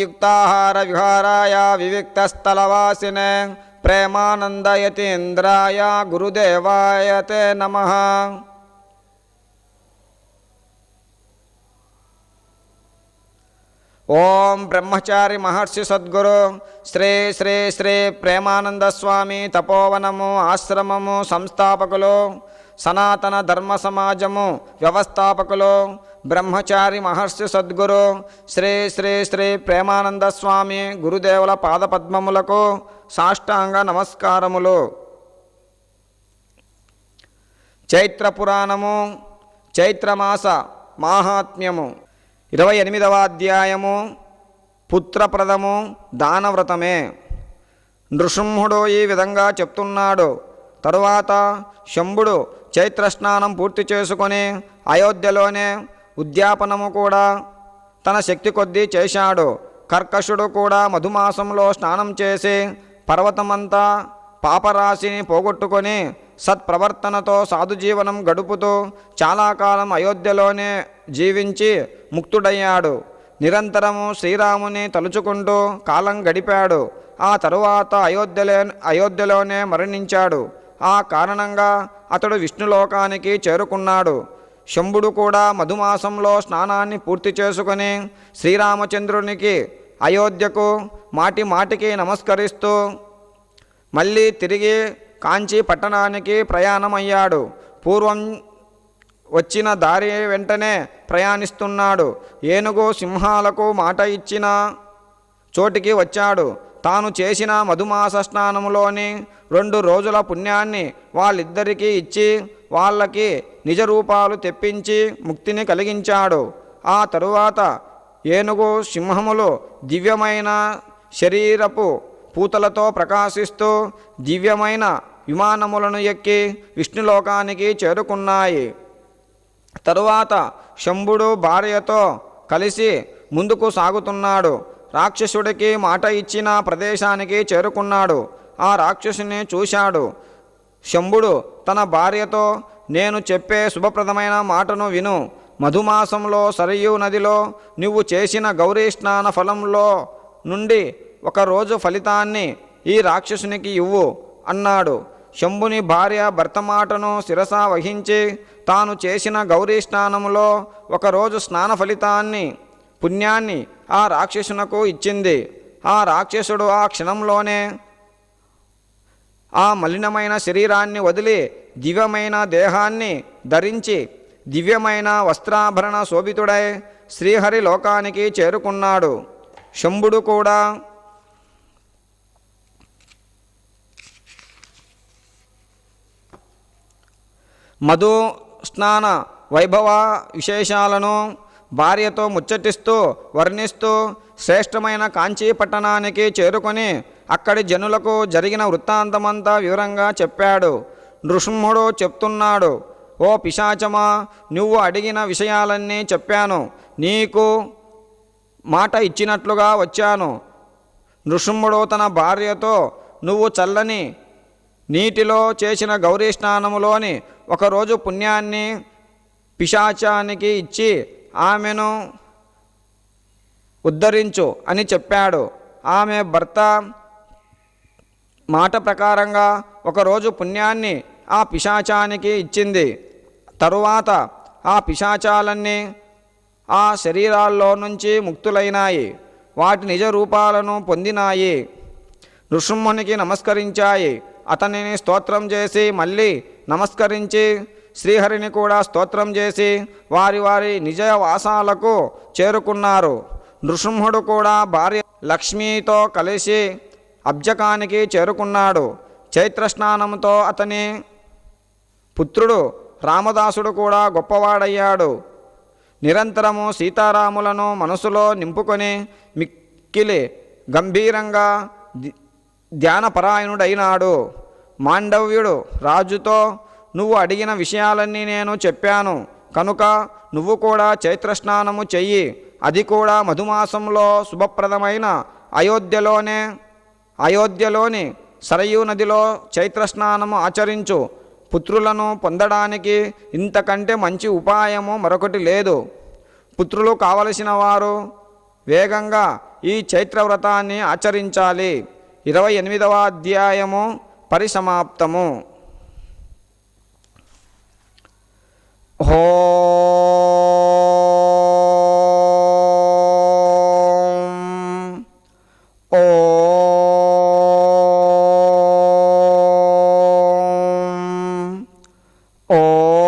యుక్తాహార విహారాయ వివిక్తస్థలవాసినే ప్రేమానందయతీంద్రాయ గురుదేవాయ తే నమః. ఓం బ్రహ్మచారి మహర్షి సద్గురు శ్రీ శ్రీ శ్రీ ప్రేమానంద స్వామి తపోవనము ఆశ్రమము సంస్థాపకులు సనాతన ధర్మ సమాజము వ్యవస్థాపకులు బ్రహ్మచారి మహర్షి సద్గురు శ్రీ శ్రీ శ్రీ ప్రేమానంద స్వామి గురుదేవుల పాదపద్మములకు సాష్టాంగ నమస్కారములు. చైత్ర పురాణము చైత్రమాస మాహాత్మ్యము. ఇరవై ఎనిమిదవ అధ్యాయము పుత్రప్రదము దానవ్రతమే. నృసింహుడు ఈ విధంగా చెప్తున్నాడు. తరువాత శంభుడు చైత్రస్నానం పూర్తి చేసుకొని అయోధ్యలోనే ఉద్యాపనము కూడా. తన శక్తి కొద్దీ చేశాడు. కర్కశుడు కూడా మధుమాసంలో స్నానం చేసి పర్వతమంతా పాపరాశిని పోగొట్టుకొని సత్ప్రవర్తనతో సాధుజీవనం గడుపుతూ చాలా కాలం అయోధ్యలోనే జీవించి ముక్తుడయ్యాడు. నిరంతరము శ్రీరాముని తలుచుకుంటూ కాలం గడిపాడు. ఆ తరువాత అయోధ్యలో అయోధ్యలోనే మరణించాడు. ఆ కారణంగా అతడు విష్ణులోకానికి చేరుకున్నాడు. శంభుడు కూడా మధుమాసంలో స్నానాన్ని పూర్తి చేసుకుని శ్రీరామచంద్రునికి అయోధ్యకు మాటి మాటికి నమస్కరిస్తూ మళ్ళీ తిరిగి కాంచీ పట్టణానికి ప్రయాణమయ్యాడు. పూర్వం వచ్చిన దారి వెంటనే ప్రయాణిస్తున్నాడు. ఏనుగు సింహాలకు మాట ఇచ్చిన చోటికి వచ్చాడు. తాను చేసిన మధుమాస స్నానములోని రెండు రోజుల పుణ్యాన్ని వాళ్ళిద్దరికీ ఇచ్చి వాళ్ళకి నిజ రూపాలు తెప్పించి ముక్తిని కలిగించాడు. ఆ తరువాత ఏనుగు సింహములు దివ్యమైన శరీరపు పూతలతో ప్రకాశిస్తూ దివ్యమైన విమానములను ఎక్కి విష్ణులోకానికి చేరుకున్నాయి. తరువాత శంభుడు భార్యతో కలిసి ముందుకు సాగుతున్నాడు. రాక్షసుడికి మాట ఇచ్చిన ప్రదేశానికి చేరుకున్నాడు. ఆ రాక్షసుని చూశాడు. శంభుడు తన భార్యతో నేను చెప్పే శుభప్రదమైన మాటను విను. మధుమాసంలో సరయూ నదిలో నువ్వు చేసిన గౌరీ స్నాన ఫలంలో నుండి ఒకరోజు ఫలితాన్ని ఈ రాక్షసునికి ఇవ్వు అన్నాడు. శంభుని భార్య భర్త మాటను శిరస వహించి తాను చేసిన గౌరీ స్నానంలో ఒకరోజు స్నాన ఫలితాన్ని పుణ్యాన్ని ఆ రాక్షసునకు ఇచ్చింది. ఆ రాక్షసుడు ఆ క్షణంలోనే ఆ మలినమైన శరీరాన్ని వదిలి దివ్యమైన దేహాన్ని ధరించి దివ్యమైన వస్త్రాభరణ శోభితుడై శ్రీహరి లోకానికి చేరుకున్నాడు. శంభుడు కూడా మధు స్నాన వైభవ విశేషాలను భార్యతో ముచ్చటిస్తూ వర్ణిస్తూ శ్రేష్టమైన కాంచీ పట్టణానికి చేరుకొని అక్కడి జనులకు జరిగిన వృత్తాంతమంతా వివరంగా చెప్పాడు. నృసింహుడు చెప్తున్నాడు ఓ పిశాచమా నువ్వు అడిగిన విషయాలన్నీ చెప్పాను. నీకు మాట ఇచ్చినట్లుగా వచ్చాను. నృసింహుడు తన భార్యతో నువ్వు చల్లని నీటిలో చేసిన గౌరీ స్నానములోని ఒకరోజు పుణ్యాన్ని పిశాచానికి ఇచ్చి ఆమెను ఉద్ధరించు అని చెప్పాడు. ఆమె భర్త మాట ప్రకారంగా ఒకరోజు పుణ్యాన్ని ఆ పిశాచానికి ఇచ్చింది. తరువాత ఆ పిశాచాలన్నీ ఆ శరీరాల్లో నుంచి ముక్తులైనాయి. వాటి నిజ రూపాలను పొందినాయి. నృసింహునికి నమస్కరించాయి. అతనిని స్తోత్రం చేసి మళ్ళీ నమస్కరించి శ్రీహరిని కూడా స్తోత్రం చేసి వారి వారి నిజ వాసాలకు చేరుకున్నారు. నృసింహుడు కూడా భార్య లక్ష్మితో కలిసి అబ్జకానికి చేరుకున్నాడు. చైత్ర స్నానంతో అతని పుత్రుడు రామదాసుడు కూడా గొప్పవాడయ్యాడు. నిరంతరము సీతారాములను మనసులో నింపుకొని మిక్కిలి గంభీరంగా ధ్యానపరాయణుడైనాడు. మాండవ్యుడు రాజుతో నువ్వు అడిగిన విషయాలన్నీ నేను చెప్పాను. కనుక నువ్వు కూడా చైత్రస్నానము చెయ్యి. అది కూడా మధుమాసంలో శుభప్రదమైన అయోధ్యలోనే అయోధ్యలోని సరయూ నదిలో చైత్రస్నానము ఆచరించు. పుత్రులను పొందడానికి ఇంతకంటే మంచి ఉపాయము మరొకటి లేదు. పుత్రులు కావలసిన వారు వేగంగా ఈ చైత్రవ్రతాన్ని ఆచరించాలి. ఇరవై ఎనిమిదవ అధ్యాయము పరిసమాప్తము. ఓం ఓం